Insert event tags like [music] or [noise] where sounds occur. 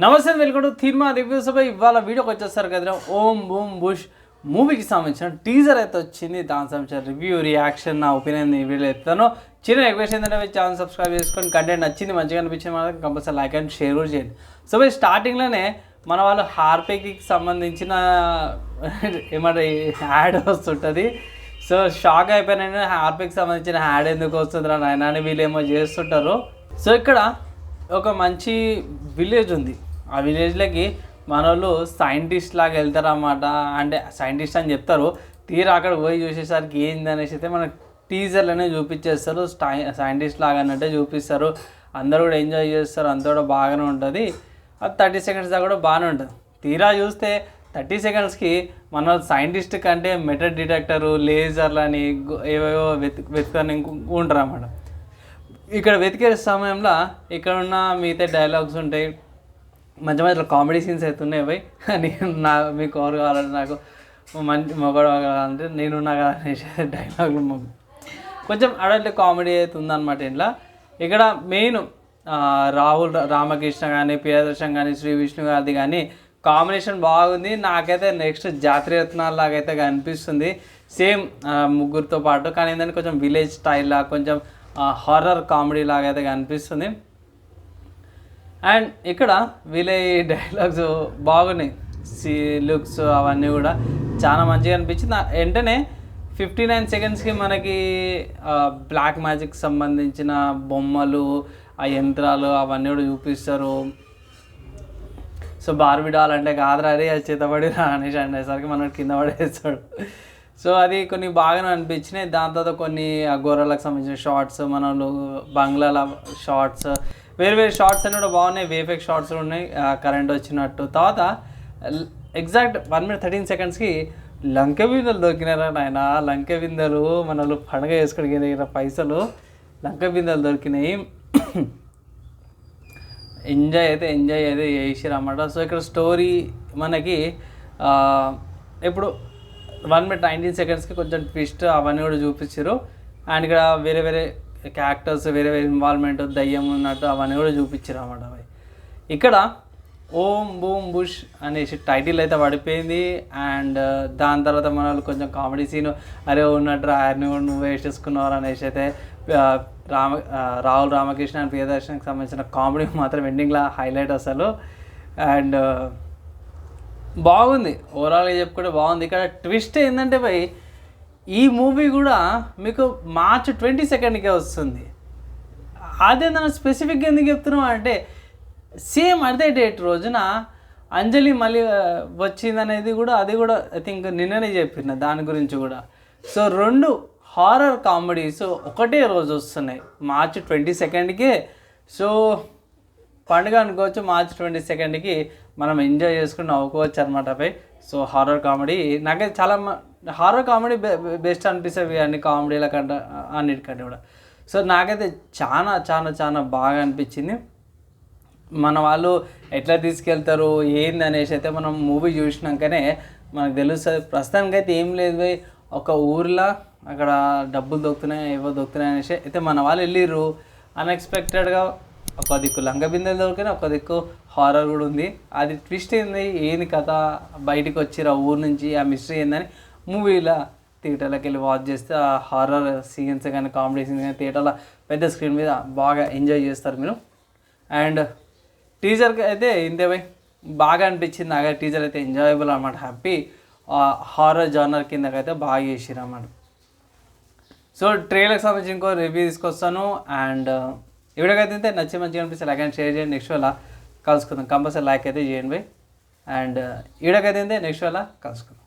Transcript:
నమస్తే welcome to తీర్మా reviews పై ఇవాళ వీడియోకి వచ్చేస్తారు కదా ఓం బూమ్ బుష్ మూవీకి సంబంధించిన టీజర్ అయితే వచ్చింది. దానికి సంబంధించిన రివ్యూ రియాక్షన్ నా ఒపీనియన్ ఈ వీడియో చెప్తాను. చిన్న రిక్వెస్ట్ ఏంటంటే ఛానల్ సబ్స్క్రైబ్ చేసుకొని కంటెంట్ నచ్చింది మంచిగా అనిపించింది మాత్రం కంపల్సరీ లైక్ అండ్ షేర్ కూడా చేయండి. సో పోయి స్టార్టింగ్లోనే మన వాళ్ళు హార్పిక్కి సంబంధించిన ఏమంటే యాడ్ వస్తుంటుంది. సో షాక్ అయిపోయినా హార్పిక్ సంబంధించిన యాడ్ ఎందుకు వస్తుందిరా నాయన అని వీళ్ళు ఏమో చేస్తుంటారు. సో ఇక్కడ ఒక మంచి విలేజ్ ఉంది. ఆ విలేజ్లోకి మన వాళ్ళు సైంటిస్ట్ లాగా వెళ్తారన్నమాట. అంటే సైంటిస్ట్ అని చెప్తారు. తీరా అక్కడ పోయి చూసేసరికి ఏంది అనేసి అయితే మన టీజర్లనే చూపించేస్తారు. సైంటిస్ట్ లాగా అన్నట్టే చూపిస్తారు. అందరూ కూడా ఎంజాయ్ చేస్తారు. అంతా కూడా బాగానే ఉంటుంది. అది థర్టీ సెకండ్స్ దాకా కూడా బాగానే ఉంటుంది. తీరా చూస్తే థర్టీ సెకండ్స్కి మన సైంటిస్ట్ కంటే మెటల్ డిటెక్టరు లేజర్లని ఏవేవో వెతు వెతుకని ఉంటారు అన్నమాట ఇక్కడ వెతికే సమయంలో ఇక్కడ ఉన్న మిగతా డైలాగ్స్ ఉంటాయి. మంచి మధ్యలో కామెడీ సీన్స్ అయితే ఉన్నాయి పోయి [laughs] నేను నా మీకు ఎవరు కావాలంటే నాకు మంచి మొగడు కావాలంటే నేను నా డైలాగులు [laughs] కొంచెం అడల్ట్ కామెడీ అయితే ఉందన్నమాట ఇంట్లో ఇక్కడ మెయిన్ రాహుల్ రామకృష్ణ కానీ ప్రియదర్శన్ కానీ శ్రీ విష్ణు గారిది కానీ కాంబినేషన్ బాగుంది. నాకైతే నెక్స్ట్ జాతీయత్నాలు లాగా అయితే కనిపిస్తుంది. సేమ్ ముగ్గురితో పాటు. కానీ ఏంటంటే కొంచెం విలేజ్ స్టైల్లా కొంచెం హారర్ కామెడీ లాగా అయితే కనిపిస్తుంది. అండ్ ఇక్కడ వీళ్ళ డైలాగ్స్ బాగున్నాయి. సి లుక్స్ అవన్నీ కూడా చాలా మంచిగా అనిపించింది. వెంటనే ఫిఫ్టీ నైన్ సెకండ్స్కి మనకి బ్లాక్ మ్యాజిక్ సంబంధించిన బొమ్మలు ఆ యంత్రాలు అవన్నీ కూడా చూపిస్తారు. సో బార్బిడాల్ అంటే కాదురా అరే అది చేతబడి రా అనేసి అనేసరికి మనకి కింద పడేస్తాడు. సో అది కొన్ని బాగానే అనిపించినాయి. దాని తర్వాత కొన్ని ఆ గొర్రెలకు సంబంధించిన షార్ట్స్ మన బంగ్లాల షార్ట్స్ వేరు వేరు షార్ట్స్ అన్నీ కూడా బాగున్నాయి. వేఫెక్ షార్ట్స్ ఉన్నాయి. కరెంట్ వచ్చినట్టు. తర్వాత ఎగ్జాక్ట్ వన్ మినిట్ థర్టీన్ సెకండ్స్కి లంక బిందెలు దొరికినారా నాయన. లంక బిందెలు మనలు పండగ వేసుకోవడానికి పైసలు లంక బిందెలు దొరికినాయి. [coughs] ఎంజాయ్ అయితే ఎంజాయ్ అయితే చేసిరు అన్నమాట సో ఇక్కడ స్టోరీ మనకి ఇప్పుడు వన్ మినిట్ నైన్టీన్ సెకండ్స్కి కొంచెం ట్విస్ట్ అవన్నీ కూడా చూపించారు అండ్ ఇక్కడ వేరే వేరే క్యారెక్టర్స్ వేరే వేరే ఇన్వాల్వ్మెంట్ దయ్యం ఉన్నట్టు అవన్నీ కూడా చూపించారు అన్నమాట అవి. ఇక్కడ ఓం బూమ్ బుష్ అనేసి టైటిల్ అయితే పడిపోయింది. అండ్ uh, దాని తర్వాత మన వాళ్ళు కొంచెం కామెడీ సీన్ అరే ఉన్నట్టు ఆయన్ని కూడా నువ్వు వేసేసుకున్నారు అనేసి అయితే uh, Rama uh, Rahul Ramakrishna and ప్రియదర్శన్కి సంబంధించిన కామెడీ మాత్రం ఎండింగ్లో హైలైట్ అసలు. అండ్ బాగుంది. ఓవరాల్గా చెప్పుకుంటే బాగుంది. ఇక్కడ ట్విస్ట్ ఏంటంటే భయ్ ఈ మూవీ కూడా మీకు మార్చ్ ట్వంటీ సెకండ్కే వస్తుంది. అదేందన్నా స్పెసిఫిక్గా ఎందుకు చెప్తున్నాం అంటే సేమ్ అదే డేట్ రోజున అంజలి మళ్ళీ వచ్చింది వచ్చిందనేది కూడా అది కూడా ఐ థింక్ నిన్ననే చెప్పిన దాని గురించి కూడా. సో రెండు హారర్ కామెడీస్ ఒకటే రోజు వస్తున్నాయి. మార్చ్ ట్వంటీ సెకండ్కే సో పండుగ అనుకోవచ్చు మార్చ్ ట్వంటీ సెకండ్కి మనం ఎంజాయ్ చేసుకుని నవ్వుకోవచ్చు అనమాట పై సో హారర్ కామెడీ నాకైతే చాలా హారర్ కామెడీ బెస్ట్ అనిపిస్తుంది అన్ని కామెడీల కంటే అన్నిటికంటే కూడా. సో నాకైతే చాలా చాలా చాలా బాగా అనిపించింది. మన వాళ్ళు ఎట్లా తీసుకెళ్తారు ఏంది అనేసి అయితే మనం మూవీ చూసినాకనే మనకు తెలుస్తుంది. ప్రస్తుతానికి అయితే ఏం లేదు భయ్. ఒక ఊర్లో అక్కడ డబ్బులు దొక్కుతున్నాయి ఏవో దొక్కుతున్నాయి అనేసి అయితే మన వాళ్ళు వెళ్ళిర్రు. అన్ఎక్స్పెక్టెడ్గా ఒక దిక్కు లంగ బిందెలు ఒక దిక్కు హారర్ కూడా ఉంది. అది ట్విస్ట్ ఏంది? ఏంది కథ? బయటికి వచ్చిర్రు ఊరు నుంచి ఆ మిస్టరీ ఏందని మూవీలో థియేటర్లోకి వెళ్ళి వాచ్ చేస్తే ఆ హారర్ సీన్స్ కానీ కామెడీ సీన్స్ కానీ థియేటర్లో పెద్ద స్క్రీన్ మీద బాగా ఎంజాయ్ చేస్తారు మీరు. అండ్ టీజర్కి అయితే ఇంతే పోయి బాగా అనిపించింది నాకు. టీజర్ అయితే ఎంజాయబుల్ అనమాట హ్యాపీ హారర్ జానర్ కిందకైతే బాగా చేసిరు సో ట్రైలర్కి సంబంధించి ఇంకో రివ్యూ తీసుకొస్తాను. అండ్ వీడియోకి అయితే నచ్చి మంచిగా అనిపిస్తే లైక్ అండ్ షేర్ చేయండి. నెక్స్ట్ వల్ల కలుసుకుందాం. కంపల్సరీ లైక్ అయితే చేయండి. అండ్ ఈ వీడియోకి అయితే నెక్స్ట్ వల్ల కలుసుకుందాం.